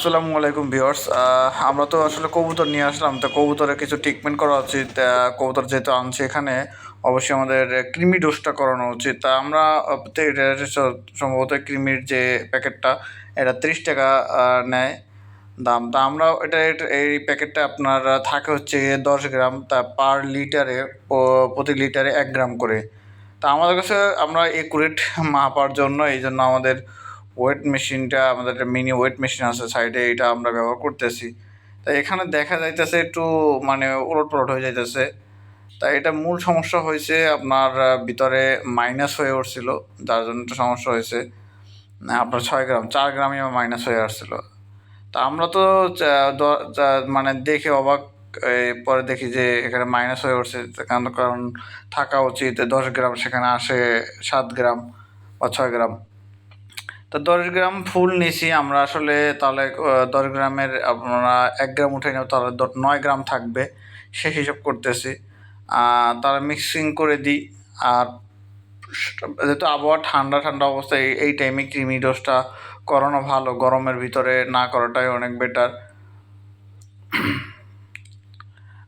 আসসালামু আলাইকুম ভিউয়ার্স। আমরা তো আসলে কবুতর নিয়ে আসলাম, তো কবুতরের কিছু ট্রিটমেন্ট করা উচিত। কবুতর যেহেতু আনছে এখানে, অবশ্যই আমাদের কৃমি ডোজটা করানো উচিত। তা আমরা সম্ভবত কৃমির যে প্যাকেটটা, এটা তিরিশ টাকা নেয়। দাম, তা আমরা এটা, এটা- এই প্যাকেটটা আপনার থাকে হচ্ছে দশ গ্রাম, তা পার লিটারে প্রতি লিটারে এক গ্রাম করে। তা আমাদের কাছে আমরা একুরেট মাপার জন্য, এই জন্য আমাদের ওয়েট মেশিনটা, আমাদের একটা মিনি ওয়েট মেশিন আছে সাইডে, এটা আমরা ব্যবহার করতেছি। তাই এখানে দেখা যাইতেছে একটু মানে ওলট পালট হয়ে যাইতেছে। তাই এটা মূল সমস্যা হয়েছে আপনার ভিতরে মাইনাস হয়ে উঠছিল, যার জন্য একটা সমস্যা হয়েছে আপনার ছয় গ্রাম, চার গ্রামই আমার মাইনাস হয়ে আসছিল। তা আমরা তো মানে দেখে অবাক পরে দেখি যে এখানে মাইনাস হয়ে উঠছে। কারণ কারণ থাকা উচিত, দশ গ্রাম সেখানে আসে সাত গ্রাম বা ছয় গ্রাম। তো দশ গ্রাম ফুল নিছি, আমরা আসলে তাহলে দশ গ্রামের আপনারা এক গ্রাম উঠে নেব, তাহলে নয় গ্রাম থাকবে, সে হিসাব করতেছি। তারা মিক্সিং করে দিই, আর যেহেতু আবহাওয়া ঠান্ডা ঠান্ডা অবস্থায় এই- এই টাইমে ক্রিমি ডোজটা করানো ভালো, গরমের ভিতরে না করাটাই অনেক বেটার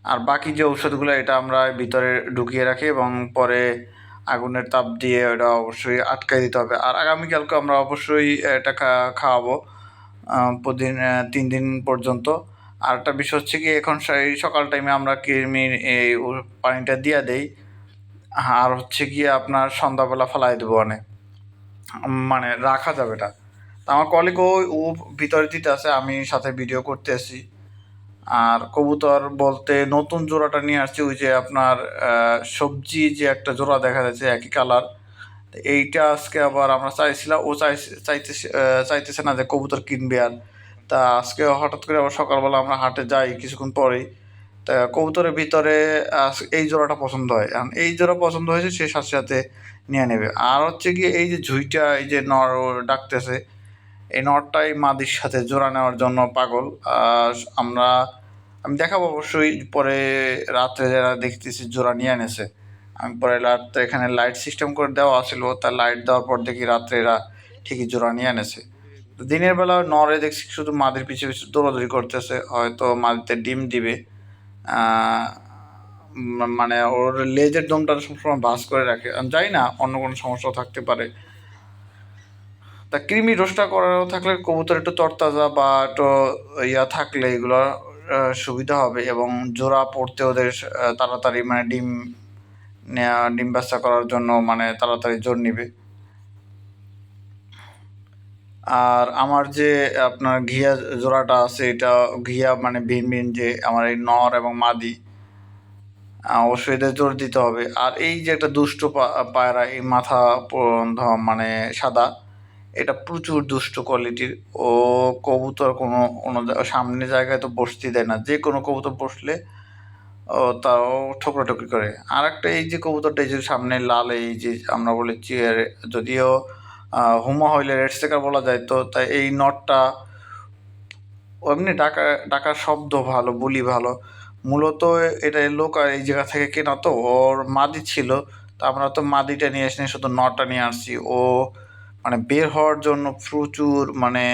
আর বাকি যে ঔষধগুলো, এটা আমরা ভিতরে ঢুকিয়ে রাখি এবং পরে আগুনের তাপ দিয়ে ওটা অবশ্যই আটকাই দিতে হবে। আর আগামীকালকে আমরা অবশ্যই এটা খাওয়াবো প্রতিদিন তিন দিন পর্যন্ত। আর একটা বিষয় হচ্ছে কি, এখন সেই সকাল টাইমে আমরা কৃমির এই পানিটা দিয়ে দেই। আর হচ্ছে গিয়ে আপনার সন্ধ্যাবেলা ফেলাই দেবো অনেক মানে রাখা যাবে এটা তা আমার কলিগ ও ভিতরে দিতে আছে আমি সাথে ভিডিও করতে আসি। আর কবুতর বলতে নতুন জোড়াটা নিয়ে আসছি, ওই যে আপনার সবজি যে একটা জোড়া দেখা যাচ্ছে, একই কালার এইটা আজকে আবার আমরা চাইছিলাম, ও চাইছে, চাইতেছে চাইতেছে না যে কবুতর কিনবে আর। তা আজকে হঠাৎ করে আবার সকালবেলা আমরা হাটে যাই কিছুক্ষণ পরেই। তা কবুতরের ভিতরে এই জোড়াটা পছন্দ হয়। এখন এই জোড়া পছন্দ হয়েছে, সে সাথে সাথে নিয়ে নেবে। আর হচ্ছে কি এই যে ঝুইটা, এই যে নর ডাকতেছে, এই নরটাই মাদির সাথে জোড়া নেওয়ার জন্য পাগল। আর আমরা আমি দেখাবো অবশ্যই, পরে রাত্রে যারা দেখতেছি, জোড়া নিয়ে এনেছে। আমি পরে রাত্রে এখানে লাইট সিস্টেম করে দেওয়া ছিল তা লাইট দেওয়ার পর দেখি রাত্রে এরা ঠিকই জোড়া নিয়ে এনেছে। দিনের বেলা নরে দেখছি শুধু মাদের পিছু পিছু দৌড়াদৌড়ি করতেছে, হয়তো মাদিতে ডিম দিবে। মানে ওর লেজের দমটা সবসময় বাস করে রাখে। আমি জানি না, অন্য কোনো সমস্যা থাকতে পারে। তা কৃমি রোস্টটা করানো থাকলে কবুতর একটু তরতাজা বা একটু, ইয়া থাকলে এগুলো সুবিধা হবে এবং জোড়া পড়তে ওদের তাড়াতাড়ি মানে ডিম নেওয়া ডিম বাচ্চা করার জন্য মানে তাড়াতাড়ি জোর নিবে। আর আমার যে আপনার ঘিয়া জোড়াটা আছে, এটা ঘিয়া মানে ভিন ভিন যে আমার এই নর এবং মাদি অবশ্যই এদের জোর দিতে হবে। আর এই যে একটা দুষ্ট পায়রা, এই মাথা মানে সাদা এটা প্রচুর দুষ্ট কোয়ালিটির ও কবুতর কোনো কোনো সামনে জায়গায় তো বসতে দেয় না। যে কোনো কবুতর বসলে ও তাও ঠোকরাঠুকরি করে। আর একটা এই যে কবুতরটা, এই যে সামনে লাল, এই যে আমরা বলি চেয়ার, যদিও হুমা হইলে রেড স্টেকার বলা যায়, তো তাই এই নটটা এমনি ডাকা, ডাকার শব্দ ভালো, বুলি ভালো। মূলত এটা লোক আর এই জায়গা থেকে কেনা তো, ওর মাদি ছিল। তা আমরা তো মাদিটা নিয়ে আসিনি শুধু নটটা নিয়ে আসছি। ও মানে বের হওয়ার জন্য প্রচুর মানে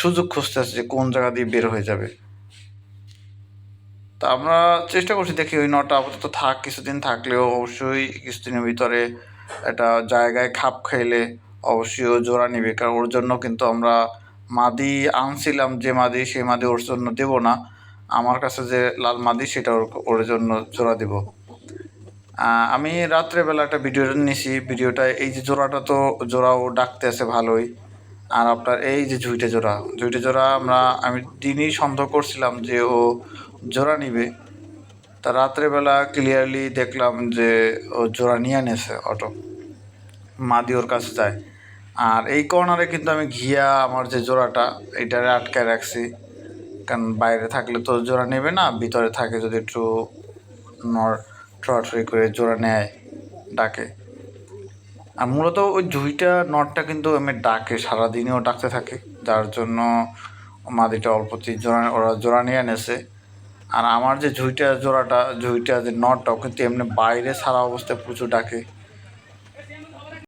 সুযোগ খুঁজতেছে যে কোন জায়গা দিয়ে বের হয়ে যাবে। তা আমরা চেষ্টা করছি দেখি ওই নটা আপাতত থাক, কিছুদিন থাকলেও অবশ্যই কিছুদিনের ভিতরে একটা জায়গায় খাপ খাইলে অবশ্যই ও জোড়া নিবে। কারণ ওর জন্য কিন্তু আমরা মাদি আনছিলাম, যে মাদি সেই মাদি ওর জন্য দেবো না। আমার কাছে যে লাল মাদি সেটা ওর জন্য জোড়া দেবো। আমি রাত্রেবেলা একটা ভিডিও নিছি। ভিডিওটা এই যে জোড়াটা তো জোড়া ও ডাকতে আছে ভালোই। আর আপনার এই যে ঝুইটে জোড়া ঝুইটে জোড়া আমরা, আমি দিনই সন্দেহ করছিলাম যে ও জোড়া নিবে। তা রাত্রেবেলা ক্লিয়ারলি দেখলাম যে ও জোড়া নিয়ে এনেছে অটো মাদি ওর কাছে যায়। আর এই কর্নারে কিন্তু আমি ঘিয়া আমার যে জোড়াটা, এটারে আটকায় রাখছি। কারণ বাইরে থাকলে তো জোড়া নেবে না, ভিতরে থাকে যদি একটু নর ট্রাটরি করে জোড়া নেয়, ডাকে। আর মূলত ওই জুঁইটা, নটটা কিন্তু আমি ডাকে, সারাদিনেও ডাকতে থাকে। যার জন্য মাদিটা অল্পতেই জোড়া, ওরা জোড়া নিয়ে এনেছে আর আমার যে জুঁইটা, জোড়াটা, জুঁইটা, যে নটটাও কিন্তু এমনি বাইরে সারা অবস্থায় প্রচুর ডাকে।